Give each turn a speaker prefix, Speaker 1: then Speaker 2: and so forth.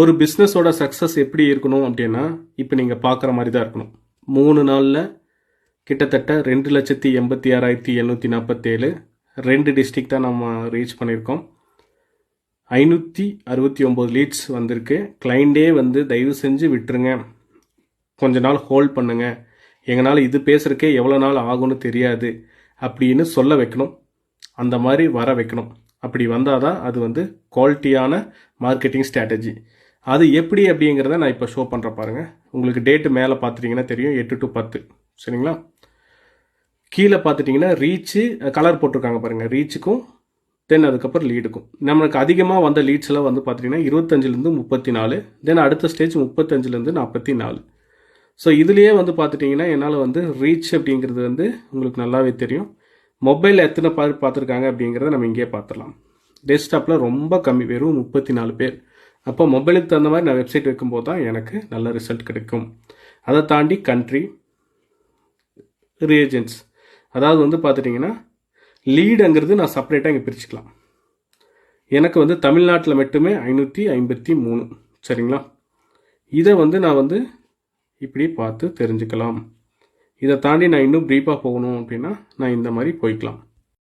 Speaker 1: ஒரு பிஸ்னஸோட சக்ஸஸ் எப்படி இருக்கணும் அப்படின்னா இப்போ நீங்கள் பார்க்குற மாதிரி தான் இருக்கணும். மூணு நாளில் கிட்டத்தட்ட ரெண்டு லட்சத்தி எண்பத்தி ஆறாயிரத்தி எண்ணூற்றி நாற்பத்தேழு ரெண்டு டிஸ்ட்ரிக் தான் நம்ம ரீச் பண்ணியிருக்கோம். ஐநூற்றி அறுபத்தி ஒம்பது லீட்ஸ் வந்திருக்கு கிளைண்டே வந்து தயவு செஞ்சு விட்டுருங்க. கொஞ்ச நாள் ஹோல்ட் பண்ணுங்க. எங்களால் இது பேசுகிறக்கே எவ்வளோ நாள் ஆகும்னு தெரியாது அப்படின்னு சொல்ல வைக்கணும். அந்த மாதிரி வர வைக்கணும். அப்படி வந்தால் தான் அது வந்து குவாலிட்டியான மார்க்கெட்டிங் ஸ்ட்ராட்டஜி அது எப்படி அப்படிங்கிறத நான் இப்போ ஷோ பண்ணுற பாருங்கள் உங்களுக்கு டேட்டு மேலே பார்த்துட்டிங்கன்னா தெரியும் எட்டு டு பத்து. சரிங்களா? கீழே பார்த்துட்டிங்கன்னா ரீச்சு கலர் போட்டிருக்காங்க பாருங்கள் ரீச்சுக்கும் தென் அதுக்கப்புறம் லீடுக்கும் நம்மளுக்கு அதிகமாக வந்த லீட்ஸ் எல்லாம் வந்து பார்த்தீங்கன்னா இருபத்தஞ்சிலேருந்து முப்பத்தி நாலு தென் அடுத்த ஸ்டேஜ் முப்பத்தஞ்சிலேருந்து நாற்பத்தி நாலு ஸோ இதுலேயே வந்து பார்த்துட்டிங்கன்னா என்னால் வந்து ரீச் அப்படிங்கிறது வந்து உங்களுக்கு நல்லாவே தெரியும். மொபைலில் எத்தனை பேர் பார்த்துருக்காங்க அப்படிங்கிறத நம்ம இங்கேயே பார்த்துடலாம். டெஸ்க்டாப்பில் ரொம்ப கம்மி வெறும் முப்பத்தி நாலு பேர். அப்போ மொபைலுக்கு தகுந்த மாதிரி நான் வெப்சைட் வைக்கும்போது தான் எனக்கு நல்ல ரிசல்ட் கிடைக்கும். அதை தாண்டி கண்ட்ரி ரியேஜென்ட்ஸ் அதாவது வந்து பார்த்துட்டிங்கன்னா லீடுங்கிறது நான் செப்பரேட்டாக இங்கே பிரிச்சுக்கலாம். எனக்கு வந்து தமிழ்நாட்டில் மட்டுமே ஐநூற்றி ஐம்பத்தி மூணு. சரிங்களா? இதை வந்து நான் வந்து இப்படி பார்த்து தெரிஞ்சுக்கலாம். இதை தாண்டி நான் இன்னும் ப்ரீஃபாக போகணும் அப்படின்னா நான் இந்த மாதிரி போய்க்கலாம்.